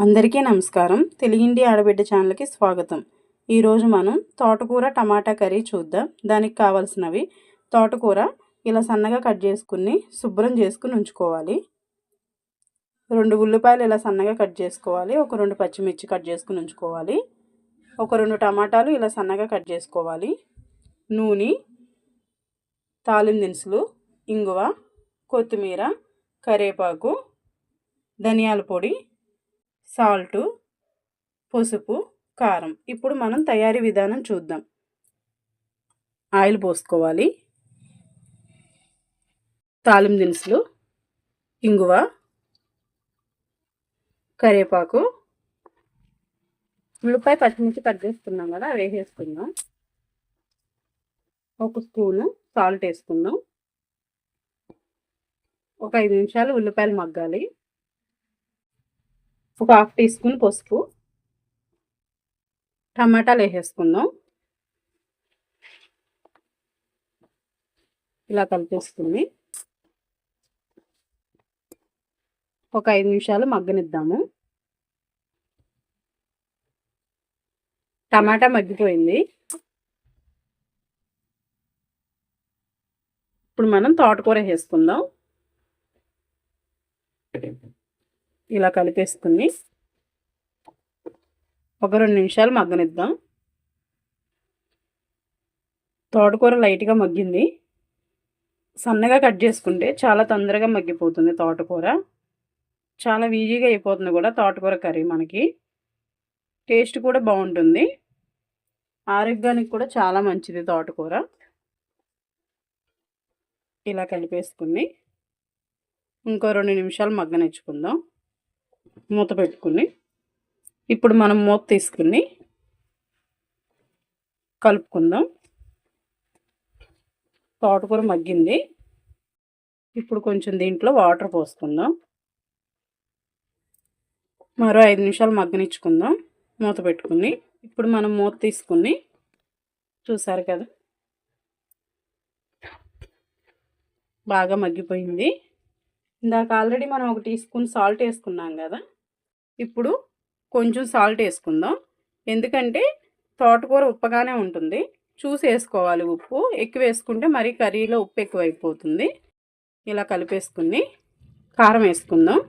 అందరికీ నమస్కారం. తెలుగింటి ఆడబిడ్డ ఛానల్కి స్వాగతం. ఈరోజు మనం తోటకూర టమాటా కర్రీ చూద్దాం. దానికి కావాల్సినవి తోటకూర ఇలా సన్నగా కట్ చేసుకుని శుభ్రం చేసుకుని ఉంచుకోవాలి. రెండు ఉల్లిపాయలు ఇలా సన్నగా కట్ చేసుకోవాలి. ఒక రెండు పచ్చిమిర్చి కట్ చేసుకుని ఉంచుకోవాలి. ఒక రెండు టమాటాలు ఇలా సన్నగా కట్ చేసుకోవాలి. నూనె తాలిం దినుసులు ఇంగువ కొత్తిమీర కరివేపాకు ధనియాల పొడి సాల్టు పసుపు కారం. ఇప్పుడు మనం తయారీ విధానం చూద్దాం. ఆయిల్ పోసుకోవాలి. తాలిం దినుసులు ఇంగువ కరివేపాకు. ఉల్లిపాయ పచ్చిమిర్చి కట్ చేసుకున్నాం కదా వేసేసుకుందాం. ఒక స్పూను సాల్ట్ వేసుకుందాం. ఒక ఐదు నిమిషాలు ఉల్లిపాయలు మగ్గాలి. ఒక హాఫ్ టీ స్పూన్ పసుపు. టమాటాలు వేసేసుకుందాం. ఇలా కలిపేసుకుని ఒక ఐదు నిమిషాలు మగ్గనిద్దాము. టమాటా మగ్గిపోయింది. ఇప్పుడు మనం తోటకూర వేసుకుందాం. ఇలా కలిపేసుకుని ఒక రెండు నిమిషాలు మగ్గనిద్దాం. తోటకూర లైట్గా మగ్గింది. సన్నగా కట్ చేసుకుంటే చాలా తొందరగా మగ్గిపోతుంది తోటకూర. చాలా ఈజీగా అయిపోతుంది కూడా తోటకూర కర్రీ మనకి. టేస్ట్ కూడా బాగుంటుంది. ఆరోగ్యానికి కూడా చాలా మంచిది తోటకూర. ఇలా కలిపేసుకుని ఇంకో రెండు నిమిషాలు మగ్గనిచ్చుకుందాం. మూత పెట్టుకుని ఇప్పుడు మనం మూత తీసుకుని కలుపుకుందాం. తోటకూర మగ్గింది. ఇప్పుడు కొంచెం దీంట్లో వాటర్ పోసుకుందాం. మరో ఐదు నిమిషాలు మగ్గనిచ్చుకుందాం మూత పెట్టుకుని. ఇప్పుడు మనం మూత తీసుకుని చూసారు కదా? బాగా మగ్గిపోయింది. ఇందాక ఆల్రెడీ మనం ఒక టీ స్పూన్ సాల్ట్ వేసుకున్నాం కదా? ఇప్పుడు కొంచెం సాల్ట్ వేసుకుందాం. ఎందుకంటే తోటకూర ఉప్పగానే ఉంటుంది. చూసి వేసుకోవాలి ఉప్పు. ఎక్కువ వేసుకుంటే మరీ కర్రీలో ఉప్పు ఎక్కువ అయిపోతుంది ఇలా కలిపేసుకుని కారం వేసుకుందాం.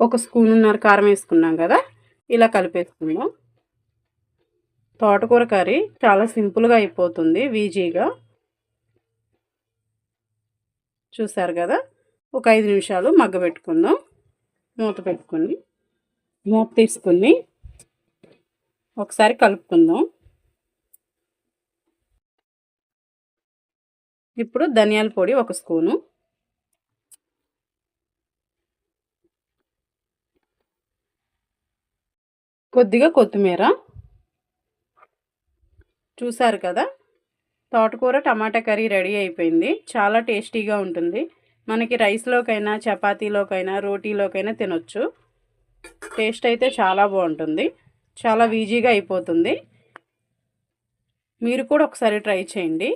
ఒక స్పూనున్నర కారం వేసుకున్నాం కదా. ఇలా కలిపేసుకుందాం. తోటకూర కర్రీ చాలా సింపుల్గా అయిపోతుంది. వీజీగా చూసారు కదా? ఒక ఐదు నిమిషాలు మగ్గబెట్టుకుందాం మూత పెట్టుకుని మూత తీసుకుని ఒకసారి కలుపుకుందాం. ఇప్పుడు ధనియాల పొడి ఒక స్పూను. కొద్దిగా కొత్తిమీర. చూసారు కదా? తోటకూర టమాటా కర్రీ రెడీ అయిపోయింది. చాలా టేస్టీగా ఉంటుంది. మనకి రైస్లోకైనా చపాతీలోకైనా రోటీలోకైనా తినొచ్చు. టేస్ట్ అయితే చాలా బాగుంటుంది. చాలా ఈజీగా అయిపోతుంది. మీరు కూడా ఒకసారి ట్రై చేయండి.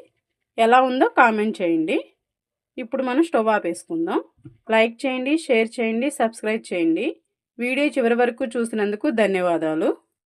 ఎలా ఉందో కామెంట్ చేయండి. ఇప్పుడు మనం స్టవ్ ఆపేసుకుందాం. లైక్ చేయండి షేర్ చేయండి సబ్స్క్రైబ్ చేయండి. వీడియో చివరి వరకు చూసినందుకు ధన్యవాదాలు.